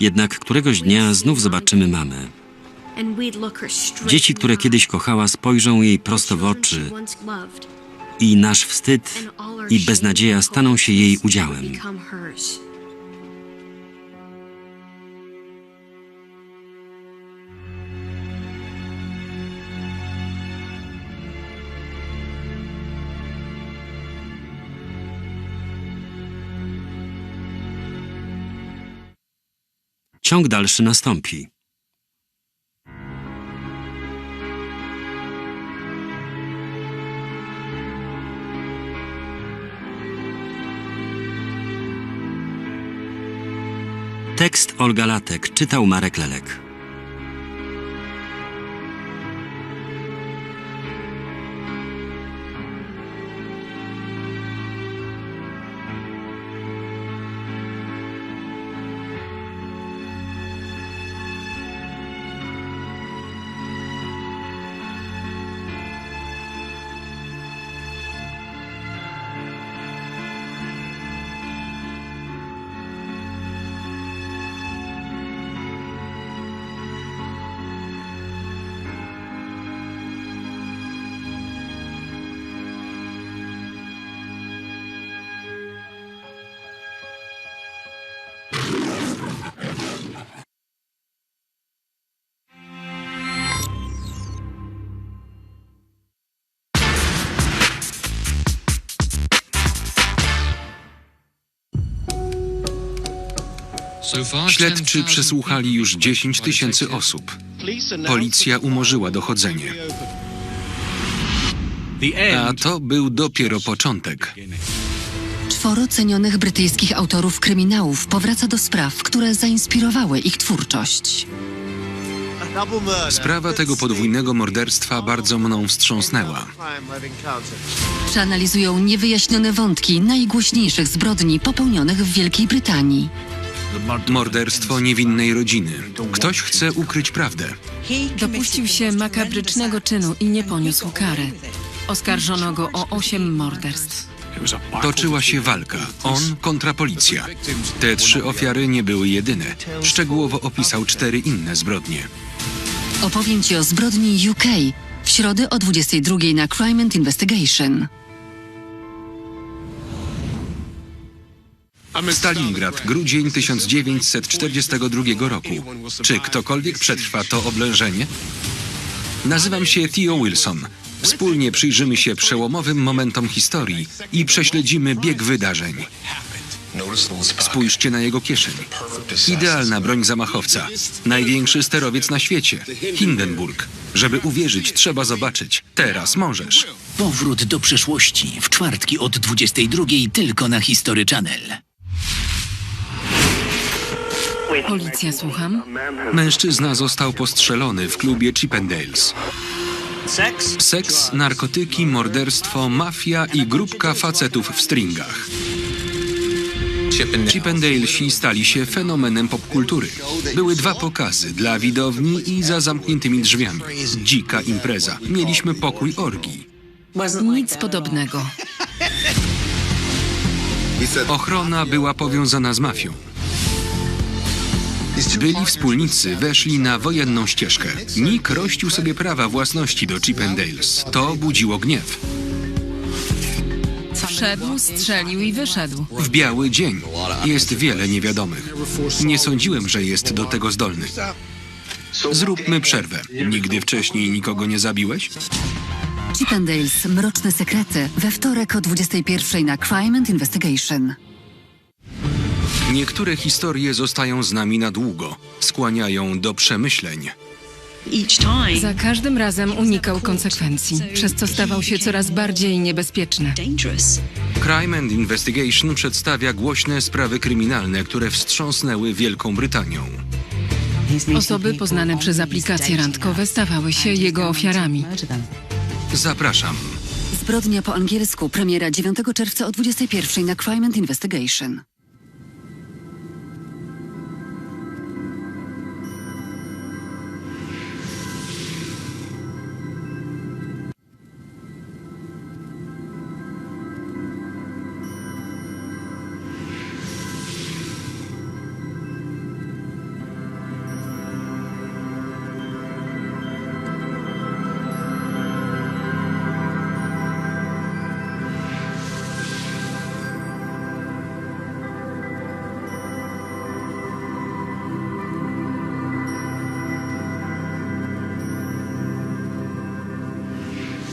Jednak któregoś dnia znów zobaczymy mamę. Dzieci, które kiedyś kochała, spojrzą jej prosto w oczy i nasz wstyd i beznadzieja staną się jej udziałem. Ciąg dalszy nastąpi. Tekst Olga Latek czytał Marek Lelek. Śledczy przesłuchali już 10 tysięcy osób. Policja umorzyła dochodzenie. A to był dopiero początek. Czworo cenionych brytyjskich autorów kryminałów powraca do spraw, które zainspirowały ich twórczość. Sprawa tego podwójnego morderstwa bardzo mną wstrząsnęła. Przeanalizują niewyjaśnione wątki najgłośniejszych zbrodni popełnionych w Wielkiej Brytanii. Morderstwo niewinnej rodziny. Ktoś chce ukryć prawdę. Dopuścił się makabrycznego czynu i nie poniósł kary. Oskarżono go o osiem morderstw. Toczyła się walka. On kontra policja. Te trzy ofiary nie były jedyne. Szczegółowo opisał cztery inne zbrodnie. Opowiem Ci o zbrodni UK w środę o 22 na Crime and Investigation. Stalingrad, grudzień 1942 roku. Czy ktokolwiek przetrwa to oblężenie? Nazywam się Theo Wilson. Wspólnie przyjrzymy się przełomowym momentom historii i prześledzimy bieg wydarzeń. Spójrzcie na jego kieszeń. Idealna broń zamachowca. Największy sterowiec na świecie. Hindenburg. Żeby uwierzyć, trzeba zobaczyć. Teraz możesz. Powrót do przeszłości w czwartki od 22 tylko na History Channel. Policja, słucham. Mężczyzna został postrzelony w klubie Chippendales. Seks, narkotyki, morderstwo, mafia i grupka facetów w stringach. Chippendalesi stali się fenomenem popkultury. Były dwa pokazy, dla widowni i za zamkniętymi drzwiami. Dzika impreza. Mieliśmy pokój orgii. Nic podobnego. Ochrona była powiązana z mafią. Byli wspólnicy, weszli na wojenną ścieżkę. Nick rościł sobie prawa własności do Chippendales. To budziło gniew. Wszedł, strzelił i wyszedł. W biały dzień. Jest wiele niewiadomych. Nie sądziłem, że jest do tego zdolny. Zróbmy przerwę. Nigdy wcześniej nikogo nie zabiłeś? Chippendales Mroczne Sekrety we wtorek o 21 na Crime and Investigation. Niektóre historie zostają z nami na długo. Skłaniają do przemyśleń. Za każdym razem unikał konsekwencji, przez co stawał się coraz bardziej niebezpieczny. Crime and Investigation przedstawia głośne sprawy kryminalne, które wstrząsnęły Wielką Brytanią. Osoby poznane przez aplikacje randkowe stawały się jego ofiarami. Zapraszam. Zbrodnia po angielsku, premiera 9 czerwca o 21 na Crime and Investigation.